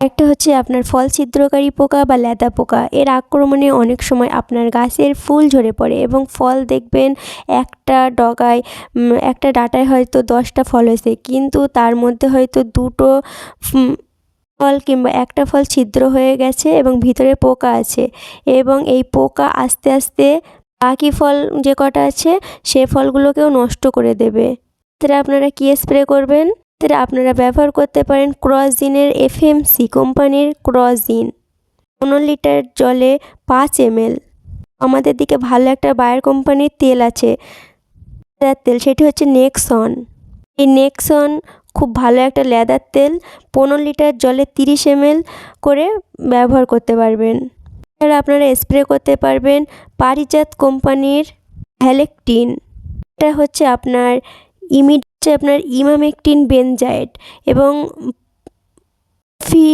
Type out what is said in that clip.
একটা হচ্ছে আপনার ফল ছিদ্রকারী পোকা বা ল্যাদা পোকা। এর আক্রমণে অনেক সময় আপনার গাছের ফুল ঝরে পড়ে এবং ফল দেখবেন একটা ডগায় একটা ডাটায় হয়তো দশটা ফল হয়েছে। কিন্তু তার মধ্যে হয়তো দুটো ফল কিংবা একটা ফল ছিদ্র হয়ে গেছে এবং ভিতরে পোকা আছে এবং এই পোকা আস্তে আস্তে বাকি ফল যে কটা আছে সে ফলগুলোকেও নষ্ট করে দেবে। এক্ষেত্রে আপনারা কী স্প্রে করবেন? এক্ষেত্রে আপনারা ব্যবহার করতে পারেন ক্রসজিনের এফএমসি কোম্পানির ক্রসজিন। পনেরো লিটার জলে পাঁচ এমএল। আমাদের দিকে ভালো একটা বায়ার কোম্পানির তেল আছে। লেদার তেল, সেটি হচ্ছে নেক্সন। এই নেক্সন খুব ভালো একটা লেদার তেল। পনেরো লিটার জলে তিরিশ এমএল করে ব্যবহার করতে পারবেন। এছাড়া আপনারা স্প্রে করতে পারবেন পারিজাত কোম্পানির ভ্যালেকটিন এটা হচ্ছে আপনার ইমিড হচ্ছে আপনার ইমামেকটিন বেনজায়েট এবং ফি